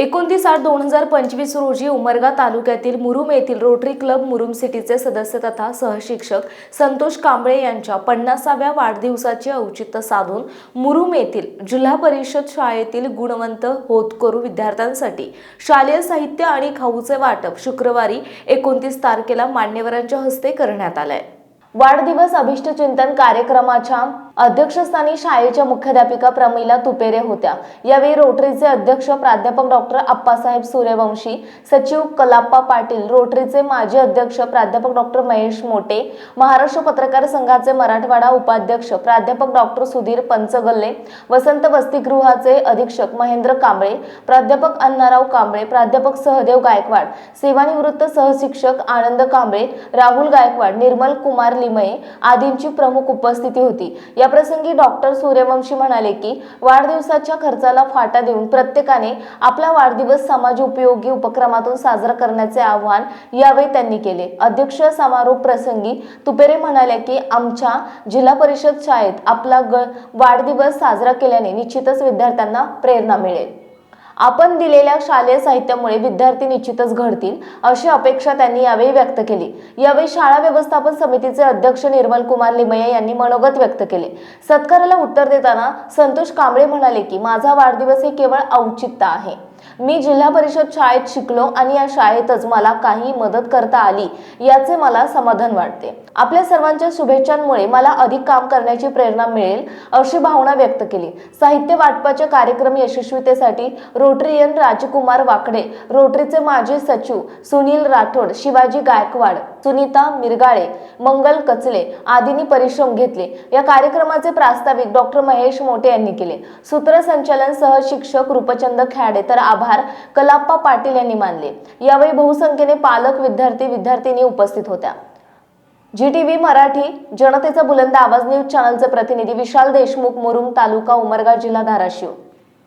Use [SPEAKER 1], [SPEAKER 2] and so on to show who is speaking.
[SPEAKER 1] एकोणतीस आठ दोन हजार पंचवीस रोजी उमरगा तालुक्यातील मुरुम येथील रोटरी क्लब मुरुम सिटीचे सदस्य तथा सहशिक्षक संतोष कांबळे यांच्या पन्नासाव्या वाढदिवसाचे औचित्य साधून मुरुम येथील जिल्हा परिषद शाळेतील गुणवंत होतकरू विद्यार्थ्यांसाठी शालेय साहित्य आणि खाऊचे वाटप शुक्रवारी एकोणतीस तारखेला मान्यवरांच्या हस्ते करण्यात आलंय. वाढदिवस अभिष्टचिंतन कार्यक्रमाच्या अध्यक्षस्थानी शाळेच्या मुख्याध्यापिका प्रमिला तुपेरे होत्या. यावेळी रोटरीचे अध्यक्ष प्राध्यापक डॉक्टर अप्पासाहेब सूर्यवंशी सचिव कलाप्पा पाटील रोटरीचे माजी अध्यक्ष प्राध्यापक डॉक्टर महेश मोटे महाराष्ट्र पत्रकार संघाचे मराठवाडा उपाध्यक्ष प्राध्यापक डॉक्टर सुधीर पंचगल्ले वसंत वसतिगृहाचे अधीक्षक महेंद्र कांबळे प्राध्यापक अण्णाराव कांबळे प्राध्यापक सहदेव गायकवाड सेवानिवृत्त सहशिक्षक आनंद कांबळे राहुल गायकवाड निर्मल कुमार लिमये आदींची प्रमुख उपस्थिती होती. या प्रसंगी डॉक्टर सूर्यवंशी म्हणाले की वाढदिवसाच्या खर्चाला फाटा देऊन प्रत्येकाने आपला वाढदिवस समाज उपयोगी उपक्रमातून साजरा करण्याचे आवाहन यावेळी त्यांनी केले. अध्यक्ष समारोप प्रसंगी तुपेरे म्हणाले की आमच्या जिल्हा परिषद शाळेत आपला ग वाढदिवस साजरा केल्याने निश्चितच विद्यार्थ्यांना प्रेरणा मिळेल. आपण दिलेल्या शालेय साहित्यामुळे विद्यार्थी निश्चितच घडतील अशी अपेक्षा त्यांनी यावेळी व्यक्त केली. यावेळी शाळा व्यवस्थापन समितीचे अध्यक्ष निर्मल कुमार लिमये यांनी मनोगत व्यक्त केले. सत्काराला उत्तर देताना संतोष कांबळे म्हणाले की माझा वाढदिवस हे केवळ औचित्य आहे. मी जिल्हा परिषद शाळेत शिकलो आणि या शाळेतच मला काही मदत करता आली याचे मला समाधान वाटते. आपल्या सर्वांच्या शुभेच्छांमुळे मला अधिक काम करण्याची प्रेरणा मिळेल अशी भावना व्यक्त केली. साहित्य वाटपाच्या कार्यक्रम यशस्वीतेसाठी रोटरीयन राजकुमार वाकडे रोटरीचे माजी सचिव सुनील राठोड शिवाजी गायकवाड सुनीता मिरगाळे मंगल कचले आदींनी परिश्रम घेतले. या कार्यक्रमाचे प्रास्ताविक डॉक्टर महेश मोटे यांनी केले. सूत्रसंचालन सह शिक्षक रूपचंद खॅडे तर आभार कलाप्पा पाटील यांनी मानले. यावेळी बहुसंख्येने पालक विद्यार्थी विद्यार्थिनी उपस्थित होत्या. जी टी व्ही मराठी जनतेचा बुलंद आवाज न्यूज चॅनलचे प्रतिनिधी विशाल देशमुख मुरुम तालुका उमरगा जिल्हा धाराशिव.